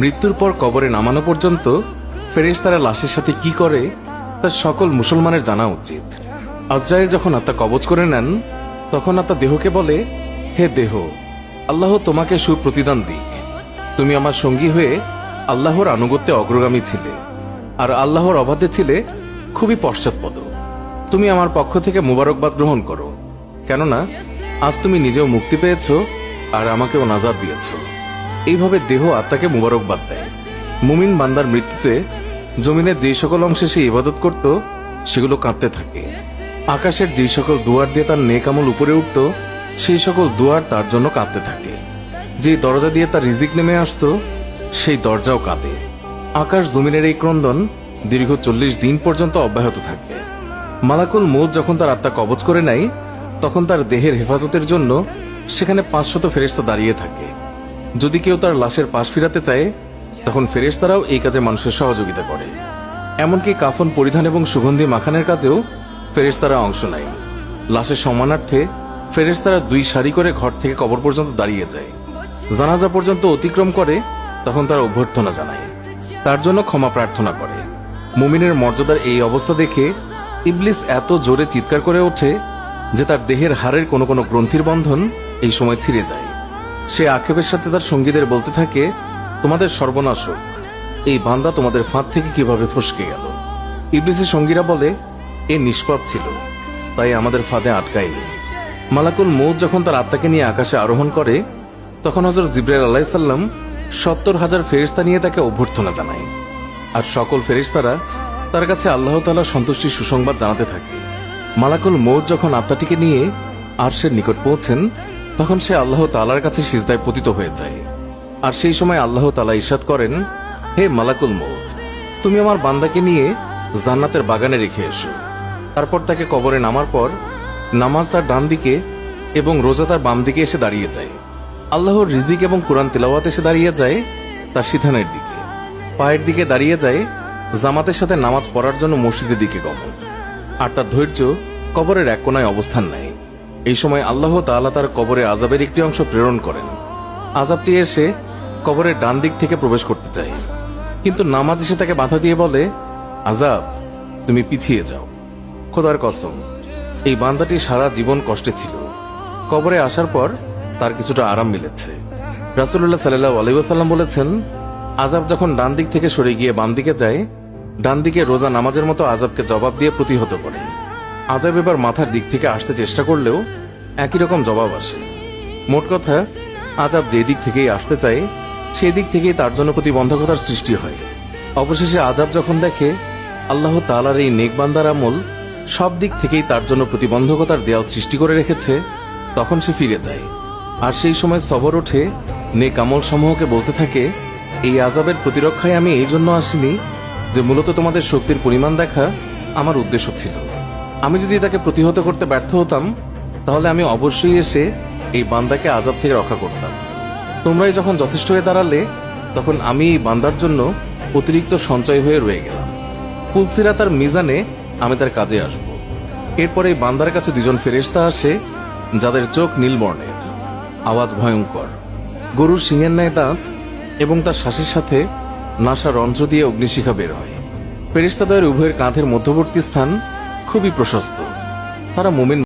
মৃত্যুর পর কবরে নামানো পর্যন্ত ফেরেশতারা লাশের সাথে কি করে, তা সকল মুসলমানের জানা উচিত। আজরাইল যখন আত্মা কবজ করে নেন, তখন আত্মা দেহকে বলে, হে দেহ, আল্লাহ তোমাকে সুপ্রতিদান দিক। তুমি আমার সঙ্গী হয়ে আল্লাহর আনুগত্যে অগ্রগামী ছিলে, আর আল্লাহর অবাধে ছিলে খুবই পশ্চাৎপদ। তুমি আমার পক্ষ থেকে মুবারকবাদ গ্রহণ করো, কেননা আজ তুমি নিজেও মুক্তি পেয়েছ আর আমাকেও নাজাদ দিয়েছ। এইভাবে দেহ আত্মাকে মুবারকবাদ দেয়। মুমিন বান্দার মৃত্যুতে জমিনের যেই সকল অংশে সে ইবাদত করত, সেগুলো কাঁদতে থাকে। আকাশের যেই সকল দুয়ার দিয়ে তার নেকামল উপরে উঠত, সেই সকল দুয়ার তার জন্য কাঁদতে থাকে। যে দরজা দিয়ে তার রিজিক নেমে আসতো, সেই দরজাও কাঁদে আকাশ জমিনের এই ক্রন্দন দীর্ঘ চল্লিশ দিন পর্যন্ত অব্যাহত থাকবে। মালাকুল মৌত যখন তার আত্মা কবজ করে নেয়, তখন তার দেহের হেফাজতের জন্য সেখানে পাঁচশত ফেরেস্তা দাঁড়িয়ে থাকে। যদি কেউ তার লাশের পাশ ফিরাতে চায়, তখন ফেরেশতারাও এই কাজে মানুষের সহযোগিতা করে। এমনকি কাফন পরিধান এবং সুগন্ধি মাখানের কাজেও ফেরেশতারা অংশ নেয়। লাশের সম্মানার্থে ফেরেশতারা দুই সারি করে ঘর থেকে কবর পর্যন্ত দাঁড়িয়ে যায়। জানাজা পর্যন্ত অতিক্রম করে, তখন তারা অভ্যর্থনা জানায়। তার জন্য ক্ষমা প্রার্থনা করে। মুমিনের মর্যাদার এই অবস্থা দেখে ইবলিস এত জোরে চিৎকার করে ওঠে যে তার দেহের হাড়ের কোনো কোনো গ্রন্থির বন্ধন এই সময় ছিঁড়ে যায়। সে আক্ষেপের সাথে তার সঙ্গীদের বলতে থাকে, তোমাদের সর্বনাশ হোক। এই বান্দা তোমাদের ফাঁদ থেকে কীভাবে ফসকে গেল? ইবলিসের সঙ্গীরা বলে, এ নিষ্পাপ ছিল, তাই আমাদের ফাঁদে আটকায়নি। মালাকুল মৌত যখন তার আত্মাকে নিয়ে আকাশে আরোহণ করে, তখন হজরত জিব্রাইল আলাইসাল্লাম সত্তর হাজার ফেরিস্তা নিয়ে তাকে অভ্যর্থনা জানায়। আর সকল ফেরিস্তারা তার কাছে আল্লাহ তালা সন্তুষ্টির সুসংবাদ জানাতে থাকে। মালাকুল মৌত যখন আত্মাটিকে নিয়ে আরশের নিকট পৌঁছেন তখন সে আল্লাহ তালার কাছে সিজদায় পতিত হয়ে যায়। আর সেই সময় আল্লাহ তালা ইরশাদ করেন, হে মালাকুল মৌত তুমি আমার বান্দাকে নিয়ে জান্নাতের বাগানে রেখে এসো। তারপর তাকে কবরে নামার পর নামাজ তার ডান দিকে এবং রোজা তার বাম দিকে এসে দাঁড়িয়ে যায়। আল্লাহর রিজিক এবং কোরআন তেলাওয়াত এসে দাঁড়িয়ে যায় তার সিধানের দিকে। পায়ের দিকে দাঁড়িয়ে যায় জামাতের সাথে নামাজ পড়ার জন্য মসজিদের দিকে গমন। আর তার ধৈর্য কবরের এক কোনায় অবস্থান নেয়। এই সময় আল্লাহ তাআলা তার কবরে আজাবের একটি অংশ প্রেরণ করেন। আজাবটি এসে কবরের ডান দিক থেকে প্রবেশ করতে চায়। কিন্তু নামাজ এসে তাকে বাধা দিয়ে বলে আজাব তুমি পিছিয়ে যাও। খোদার কসম, এই বান্দাটি সারা জীবন কষ্টে ছিল। কবরে আসার পর তার কিছুটা আরাম মিলেছে। রাসুল্লাহ সাল্লাহ আলাইসাল্লাম বলেছেন আজাব যখন ডান দিক থেকে সরে গিয়ে বাম দিকে যায়, ডান দিকে রোজা নামাজের মতো আজাবকে জবাব দিয়ে প্রতিহত করে। আজাব এবার মাথার দিক থেকে আসতে চেষ্টা করলেও একই রকম জবাব আসে। মোট কথা, আজাব যে দিক থেকেই আসতে চায় সেই দিক থেকেই তার জন্য প্রতিবন্ধকতার সৃষ্টি হয়। অবশেষে আজাব যখন দেখে, আল্লাহ তালার এই নেকবান্দার আমল সব দিক থেকেই তার জন্য প্রতিবন্ধকতার দেয়াল সৃষ্টি করে রেখেছে, তখন সে ফিরে যায়। আর সেই সময় সবর ওঠে নেক আমল সমূহকে বলতে থাকে, এই আজাবের প্রতিরক্ষায় আমি এই জন্য আসিনি যে মূলত তোমাদের শক্তির পরিমাণ দেখা আমার উদ্দেশ্য ছিল। আমি যদি তাকে প্রতিহত করতে ব্যর্থ হতাম, তাহলে আমি অবশ্যই এসে এই বান্দাকে আজাব থেকে রক্ষা করতাম। তোমরাই যখন যথেষ্ট হয়ে দাঁড়ালে, তখন আমি এই বান্দার জন্য অতিরিক্ত সঞ্চয় হয়ে রয়ে গেলাম। কুলসিরা তার মিজানে আমি তার কাজে আসব। এরপরে এই বান্দার কাছে দুজন ফেরেশতা আসে, যাদের চোখ নীলবর্ণের আওয়াজ ভয়ঙ্কর। গরুর সিংহের ন্যায় দাঁত এবং তার শ্বাসের সাথে নাসা রন্ধ্র দিয়ে অগ্নিশিখা বের হয়। ফেরেশতাদের উভয়ের কাঁধের মধ্যবর্তী স্থান খুবই প্রশস্ত। তারা মোমেন